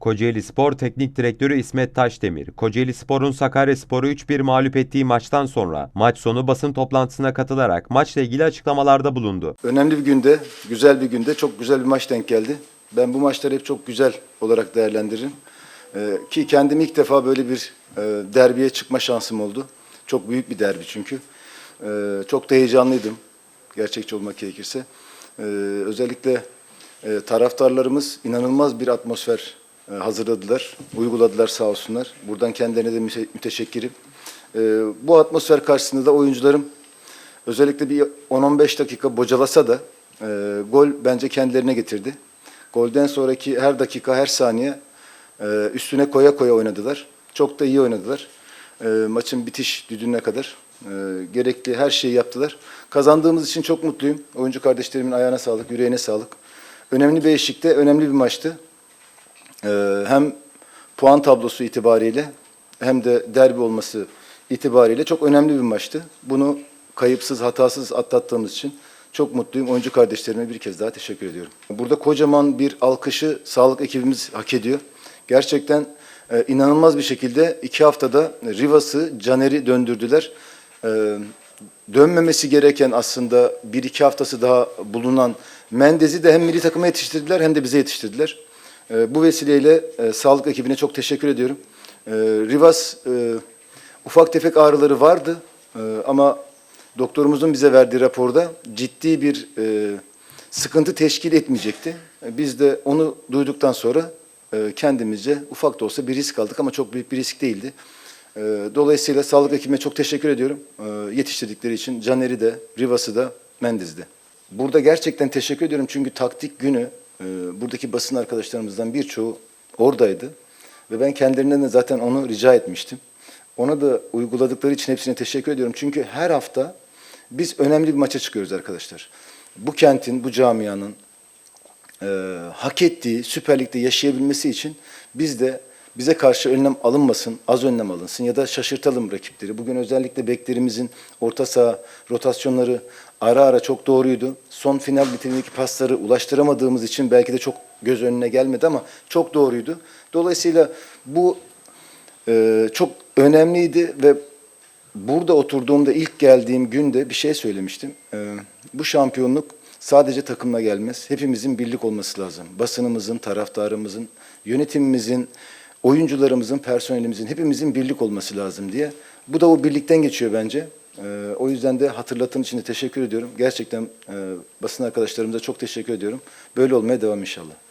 Kocaeli Spor Teknik Direktörü İsmet Taşdemir, Kocaeli Spor'un Sakaryaspor'u 3-1 mağlup ettiği maçtan sonra maç sonu basın toplantısına katılarak maçla ilgili açıklamalarda bulundu. Önemli bir günde, güzel bir günde çok güzel bir maç denk geldi. Ben bu maçları hep çok güzel olarak değerlendiririm. Ee, ki kendim ilk defa böyle bir e, derbiye çıkma şansım oldu. Çok büyük bir derbi çünkü. Ee, çok da heyecanlıydım gerçekçi olmak gerekirse. Ee, özellikle e, taraftarlarımız inanılmaz bir atmosfer hazırladılar, uyguladılar sağ olsunlar. Buradan kendilerine de müte- müteşekkirim. Ee, bu atmosfer karşısında da oyuncularım Özellikle bir 10-15 dakika bocalasa da e, gol bence kendilerine getirdi. Golden sonraki her dakika, her saniye e, üstüne koya koya oynadılar. Çok da iyi oynadılar. E, maçın bitiş düdüğüne kadar e, gerekli her şeyi yaptılar. Kazandığımız için çok mutluyum. Oyuncu kardeşlerimin ayağına sağlık, yüreğine sağlık. Önemli bir eşikte, önemli bir maçtı. Ee, hem puan tablosu itibariyle hem de derbi olması itibariyle çok önemli bir maçtı. Bunu kayıpsız, hatasız atlattığımız için çok mutluyum. Oyuncu kardeşlerime bir kez daha teşekkür ediyorum. Burada kocaman bir alkışı sağlık ekibimiz hak ediyor. Gerçekten e, inanılmaz bir şekilde iki haftada Rivas'ı, Caner'i döndürdüler. E, dönmemesi gereken aslında bir iki haftası daha bulunan Mendez'i de hem milli takıma yetiştirdiler hem de bize yetiştirdiler. E, bu vesileyle e, sağlık ekibine çok teşekkür ediyorum. E, Rivas e, ufak tefek ağrıları vardı e, ama doktorumuzun bize verdiği raporda ciddi bir e, sıkıntı teşkil etmeyecekti. E, biz de onu duyduktan sonra e, kendimizce ufak da olsa bir risk aldık ama çok büyük bir risk değildi. E, dolayısıyla sağlık ekibine çok teşekkür ediyorum. E, yetiştirdikleri için Caner'i de, Rivas'ı da, Mendez'i de. Burada gerçekten teşekkür ediyorum çünkü taktik günü e, buradaki basın arkadaşlarımızdan birçoğu oradaydı. Ve ben kendilerinden de zaten onu rica etmiştim. Ona da uyguladıkları için hepsine teşekkür ediyorum. Çünkü her hafta biz önemli bir maça çıkıyoruz arkadaşlar. Bu kentin, bu camianın e, hak ettiği Süper Lig'de yaşayabilmesi için biz de bize karşı önlem alınmasın, az önlem alınsın ya da şaşırtalım rakipleri. Bugün özellikle beklerimizin orta saha rotasyonları ara ara çok doğruydu. Son final bitimindeki pasları ulaştıramadığımız için belki de çok göz önüne gelmedi ama çok doğruydu. Dolayısıyla bu e, çok önemliydi ve burada oturduğumda ilk geldiğim günde bir şey söylemiştim. E, bu şampiyonluk sadece takımla gelmez. Hepimizin birlik olması lazım. Basınımızın, taraftarımızın, yönetimimizin, oyuncularımızın, personelimizin hepimizin birlik olması lazım diye. Bu da o birlikten geçiyor bence. E, o yüzden de hatırlattığın için de teşekkür ediyorum. Gerçekten e, basın arkadaşlarımıza çok teşekkür ediyorum. Böyle olmaya devam inşallah.